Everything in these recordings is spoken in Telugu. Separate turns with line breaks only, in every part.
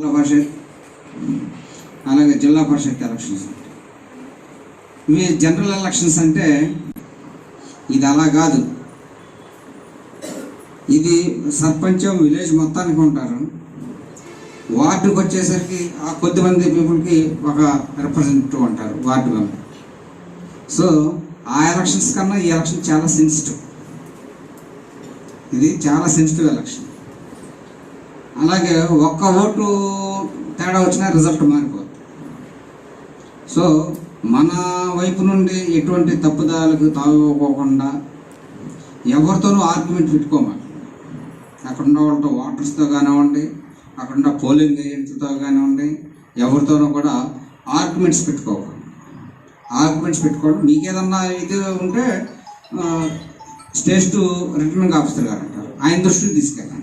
జిల్లా పరిషత్ అలాగే జిల్లా పరిషత్ ఎలక్షన్స్ మీ జనరల్ ఎలక్షన్స్ అంటే ఇది అలా కాదు. ఇది సర్పంచ్ విలేజ్ మొత్తానికి ఉంటారు. వార్డుకి వచ్చేసరికి ఆ కొద్దిమంది పీపుల్కి ఒక రిప్రజెంటేటివ్ ఉంటారు వార్డు మెంబర్. సో ఆ ఎలక్షన్స్ కన్నా ఈ ఎలక్షన్ చాలా సెన్సిటివ్ ఇది చాలా సెన్సిటివ్ ఎలక్షన్ అలాగే ఒక్క ఓటు తేడా వచ్చినా రిజల్ట్ మారిపోతుంది సో మన వైపు నుండి ఎటువంటి తప్పుదాలకు తావుకోకుండా ఎవరితోనూ ఆర్గ్యుమెంట్ పెట్టుకోమాలి అక్కడ ఉన్న వాళ్ళతో ఓటర్స్తో కానివ్వండి అక్కడ ఉన్న పోలింగ్ ఏజెంట్లతో కానివ్వండి ఎవరితోనూ కూడా ఆర్గ్యుమెంట్స్ పెట్టుకోకూడదు ఆర్గ్యుమెంట్స్ పెట్టుకోవడం మీకేదన్నా ఇది ఉంటే స్టేజ్ టు రిటర్నింగ్ ఆఫీసర్ గారు అంటారు. ఆయన దృష్టికి తీసుకెళ్ళండి.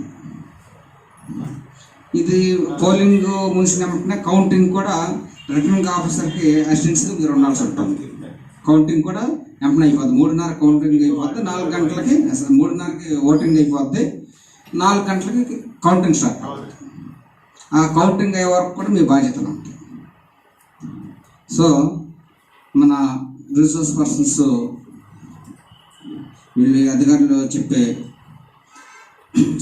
ఇది పోలింగ్ ముగిసిన వెంటనే కౌంటింగ్ కూడా రిటర్నింగ్ ఆఫీసర్కి అసిస్టెంట్స్గా మీరు ఉండాల్సి ఉంటుంది. కౌంటింగ్ కూడా వెంటనే అయిపోద్ది. మూడున్నర కౌంటింగ్ అయిపోద్ది. నాలుగు గంటలకి మూడున్నరకి ఓటింగ్ అయిపోద్ది. నాలుగు గంటలకి కౌంటింగ్ స్టార్ట్ అవుతుంది ఆ కౌంటింగ్ అయ్యే వరకు కూడా మీ బాధ్యతలు ఉంటాయి. సో మన రిసోర్స్ పర్సన్స్ వీళ్ళు అధికారులు చెప్పే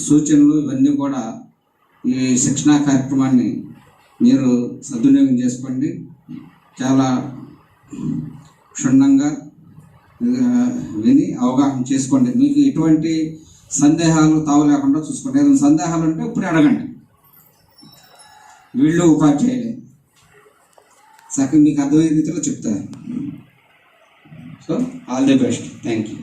సూచనలు ఇవన్నీ కూడా ఈ శిక్షణా కార్యక్రమాన్ని మీరు సద్వినియోగం చేసుకోండి. చాలా క్షుణ్ణంగా విని అవగాహన చేసుకోండి. మీకు ఎటువంటి సందేహాలు తావు లేకుండా చూసుకోండి. ఏదైనా సందేహాలు ఉంటే ఇప్పుడు అడగండి. వీళ్ళు ఉపాధ్యాయులే. చక్కగా మీకు అర్థమయ్యే రీతిలో చెప్తారు so all the best. Thank you